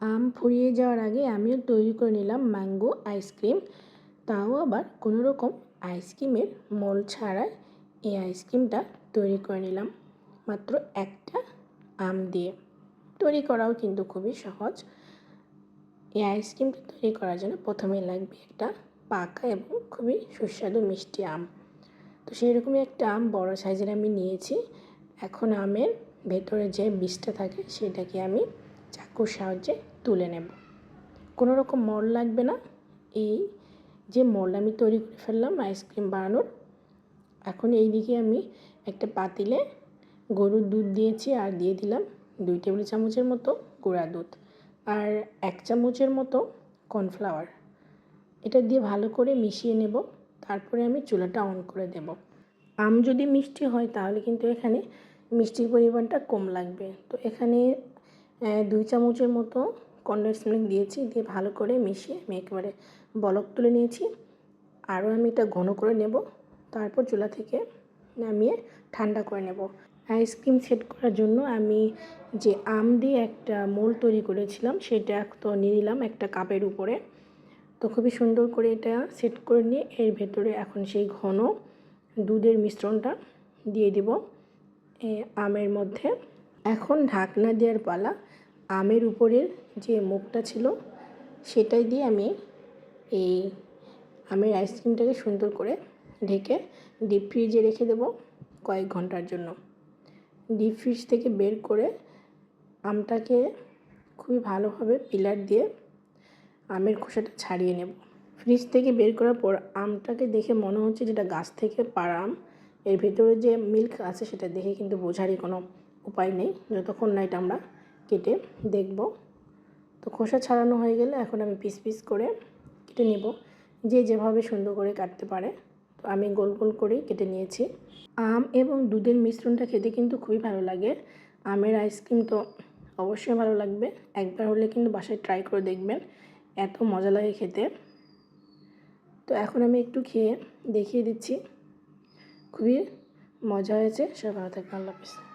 আম ফুরিয়ে যাওয়ার আগে আমিও তৈরি করে নিলাম ম্যাঙ্গো আইসক্রিম। তাও আবার কোনো রকম আইসক্রিমের মোল ছাড়াই এই আইসক্রিমটা তৈরি করে নিলাম। মাত্র একটা আম দিয়ে। তৈরি করাও কিন্তু খুবই সহজ। এই আইসক্রিমটা তৈরি করার জন্য প্রথমে লাগবে একটা পাকা এবং খুবই সুস্বাদু মিষ্টি আম। তো সেই রকমই একটা আম বড় সাইজের আমি নিয়েছি। এখন আমের ভেতরে যে বীজটা থাকে সেটাকে আমি চাকুর সাহায্যে তুলে নেব। কোনো রকম মল লাগবে না। এই যে মল আমি তৈরি করে ফেললাম আইসক্রিম বানানোর, এখন এই দিকে আমি একটা পাতিলে গরুর দুধ দিয়েছি আর দিয়ে দিলাম দুই টেবিল চামচের মতো গুঁড়া দুধ আর এক চামচের মতো কর্নফ্লাওয়ার। এটা দিয়ে ভালো করে মিশিয়ে নেব, তারপরে আমি চুলাটা অন করে দেব। আম যদি মিষ্টি হয়, তাহলে কিন্তু এখানে মিষ্টির পরিমাণটা কম লাগবে। তো এখানে দুই চামচের মতো কন্ডেন্স মিল্ক দিয়েছি, দিয়ে ভালো করে মিশিয়ে আমি একেবারে বলক তুলে নিয়েছি। আরও আমি এটা ঘন করে নেব, তারপর চুলা থেকে নামিয়ে ঠান্ডা করে নেব। আইসক্রিম সেট করার জন্য আমি যে আম দিয়ে একটা মোল তৈরি করেছিলাম, সেটা তো নিয়ে নিলাম একটা কাপের উপরে। তো খুবই সুন্দর করে এটা সেট করে নিয়ে এর ভেতরে এখন সেই ঘন দুধের মিশ্রণটা দিয়ে দিব আমের মধ্যে। এখন ঢাকনা দেওয়ার পালা আমের উপরের যে মুখটা ছিল, সেটাই দিয়ে আমি এই আমের আইসক্রিমটাকে সুন্দর করে ঢেকে ডিপ ফ্রিজে রেখে দেব কয়েক ঘণ্টার জন্য। ডিপ ফ্রিজ থেকে বের করে আমটাকে খুবই ভালোভাবে পিলার দিয়ে আমের খোসাটা ছাড়িয়ে নেব। ফ্রিজ থেকে বের করার পর আমটাকে দেখে মনে হচ্ছে যেটা গাছ থেকে পাড়া আম, এর ভেতরে যে মিল্ক আছে সেটা দেখে কিন্তু বোঝারই কোনো উপায় নেই। যতক্ষণ না এটা আমরা কেটে দেখব। তো খোসা ছাড়ানো হয়ে গেলে এখন আমি পিস পিস করে কেটে নেব। যে যেভাবে সুন্দর করে কাটতে পারে। তো আমি গোল গোল করেই কেটে নিয়েছি। আম এবং দুধের মিশ্রণটা খেতে কিন্তু খুবই ভালো লাগে। আমের আইসক্রিম তো অবশ্যই ভালো লাগবে। একবার হলে কিন্তু বাসায় ট্রাই করে দেখবেন। এত মজা লাগে খেতে। তো এখন আমি একটু খেয়ে দেখিয়ে দিচ্ছি। খুবই মজা হয়েছে। সব ভালো থাকবেন। আল্লাহ হাফিজ।